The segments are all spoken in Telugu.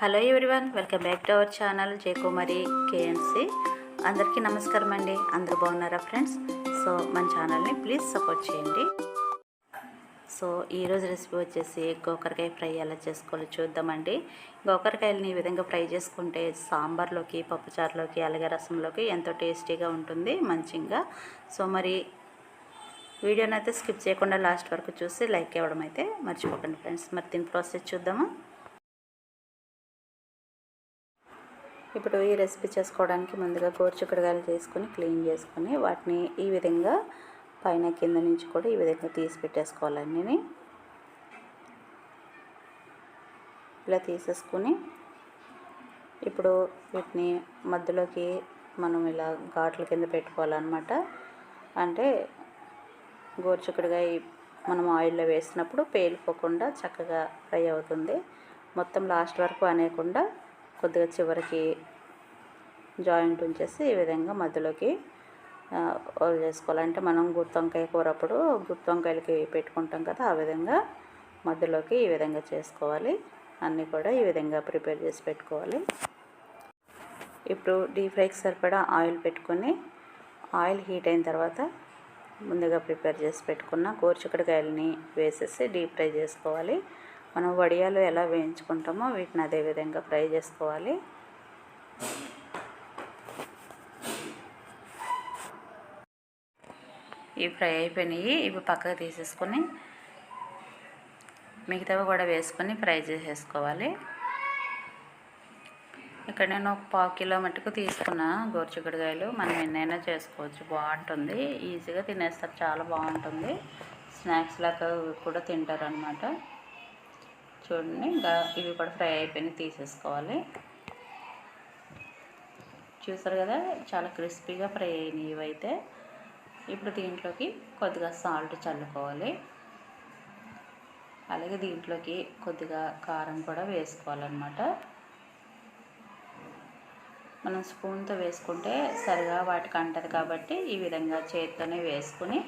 Hello everyone welcome back to our channel Jayakumari KNC అందరికీ నమస్కారం అండి. అందరూ బాగున్నారా ఫ్రెండ్స్? సో మన ఛానల్ని ప్లీజ్ సపోర్ట్ చేయండి. సో ఈరోజు రెసిపీ వచ్చేసి గోకరకాయ ఫ్రై ఎలా చేసుకోవాలో చూద్దామండి. గోకరకాయలని ఈ విధంగా ఫ్రై చేసుకుంటే సాంబార్లోకి పప్పుచారులోకి అలాగే రసంలోకి ఎంతో టేస్టీగా ఉంటుంది మంచిగా. సో మరి వీడియోని అయితే స్కిప్ చేయకుండా లాస్ట్ వరకు చూసి లైక్ ఇవ్వడం అయితే మర్చిపోకండి ఫ్రెండ్స్. మరి దీని ప్రాసెస్ చూద్దామా? ఇప్పుడు ఈ రెసిపీ చేసుకోవడానికి ముందుగా గోరుచిక్కుడుగాయలు తీసుకొని క్లీన్ చేసుకొని వాటిని ఈ విధంగా పైన కింద నుంచి కూడా ఈ విధంగా తీసి పెట్టేసుకోవాలండి ఇలా తీసేసుకుని ఇప్పుడు వీటిని మధ్యలోకి మనం ఇలా ఘాట్ల కింద పెట్టుకోవాలన్నమాట. అంటే గోరుచిక్కుడుగాయ మనం ఆయిల్లో వేసినప్పుడు పేలిపోకుండా చక్కగా ఫ్రై అవుతుంది. మొత్తం లాస్ట్ వరకు అనేకుండా కొద్దిగా చివరికి జాయింట్ ఉంచేసి ఈ విధంగా మధ్యలోకి హోల్ చేసుకోవాలి. అంటే మనం గుత్తొంకాయ కూర అప్పుడు గుత్తొంకాయలకి పెట్టుకుంటాం కదా ఆ విధంగా మధ్యలోకి ఈ విధంగా చేసుకోవాలి. అన్నీ కూడా ఈ విధంగా ప్రిపేర్ చేసి పెట్టుకోవాలి. ఇప్పుడు డీప్ ఫ్రైకి సరిపడా ఆయిల్ పెట్టుకొని ఆయిల్ హీట్ అయిన తర్వాత ముందుగా ప్రిపేర్ చేసి పెట్టుకున్న గోరుచిక్కడికాయలని వేసేసి డీప్ ఫ్రై చేసుకోవాలి. మనం వడియాలు ఎలా వేయించుకుంటామో వీటిని అదే విధంగా ఫ్రై చేసుకోవాలి. ఇవి ఫ్రై అయిపోయినాయి. ఇవి పక్కకు తీసేసుకొని మిగతావి కూడా వేసుకొని ఫ్రై చేసేసుకోవాలి. ఇక్కడ నేను ఒక పావు కిలో మట్టుకు తీసుకున్న గోరుచిక్కుడుకాయలు మనం ఎన్నైనా చేసుకోవచ్చు. బాగుంటుంది. ఈజీగా తినేస్తారు. చాలా బాగుంటుంది. స్నాక్స్ లాగా కూడా తింటారు అన్నమాట చూడండి. ఇంకా ఇవి కూడా ఫ్రై అయిపోయిన తీసేసుకోవాలి. చూసారు కదా చాలా క్రిస్పీగా ఫ్రై అయినాయి ఇవైతే. ఇప్పుడు దీంట్లోకి కొద్దిగా సాల్ట్ చల్లుకోవాలి. అలాగే దీంట్లోకి కొద్దిగా కారం కూడా వేసుకోవాలన్నమాట. మనం స్పూన్తో వేసుకుంటే సరిగా వాటికి అంటది కాబట్టి ఈ విధంగా చేతితోనే వేసుకుని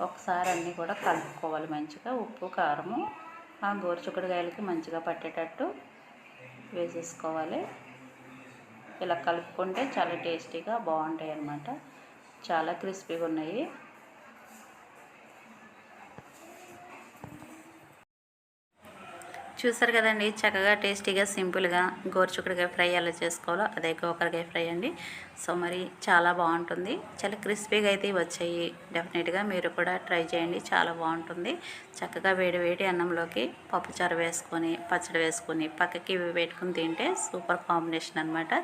ఒకసారి అన్నీ కూడా కలుపుకోవాలి మంచిగా. ఉప్పు కారము ఆ గోరుచుక్కడికాయలకి మంచిగా పట్టేటట్టు వేసేసుకోవాలి. ఇలా కలుపుకుంటే చాలా టేస్టీగా బాగుంటాయి అన్నమాట చాలా క్రిస్పీగా ఉన్నాయి. చూసారు కదండి చక్కగా టేస్టీగా సింపుల్గా గోరుచుక్కడికాయ ఫ్రై ఎలా చేసుకోవాలో అదే గోకరకాయ ఫ్రై అండి. సో మరి చాలా బాగుంటుంది. చాలా క్రిస్పీగా అయితే వచ్చాయి. డెఫినెట్గా మీరు కూడా ట్రై చేయండి చాలా బాగుంటుంది. చక్కగా వేడి వేడి అన్నంలోకి పప్పుచారు వేసుకొని పచ్చడి వేసుకొని పక్కకి పెట్టుకుని తింటే సూపర్ కాంబినేషన్ అనమాట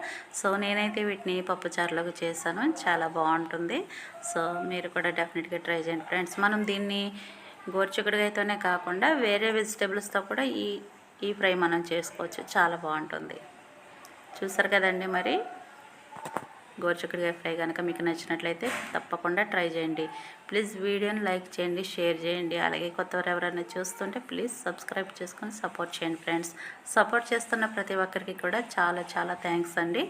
సో నేనైతే వీటిని పప్పుచారులోకి చేశాను చాలా బాగుంటుంది. సో మీరు కూడా డెఫినెట్గా ట్రై చేయండి ఫ్రెండ్స్. మనం దీన్ని గోరుచిక్కుడుకాయతోనే కాకుండా వేరే వెజిటేబుల్స్తో కూడా ఈ ఈ ఫ్రై మనం చేసుకోవచ్చు. చాలా బాగుంటుంది. చూసారు కదండి మరి? గోరుచిక్కుడుకాయ ఫ్రై కనుక మీకు నచ్చినట్లయితే తప్పకుండా ట్రై చేయండి. ప్లీజ్ వీడియోని లైక్ చేయండి షేర్ చేయండి. అలాగే కొత్తవారు ఎవరైనా చూస్తుంటే ప్లీజ్ సబ్స్క్రైబ్ చేసుకొని సపోర్ట్ చేయండి ఫ్రెండ్స్. సపోర్ట్ చేస్తున్న ప్రతి ఒక్కరికి కూడా చాలా చాలా థ్యాంక్స్ అండి.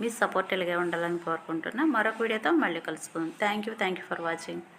మీ సపోర్ట్ ఇలాగే ఉండాలని కోరుకుంటున్నా. మరొక వీడియోతో మళ్ళీ కలుసుకుందాం. Thank you thank you for watching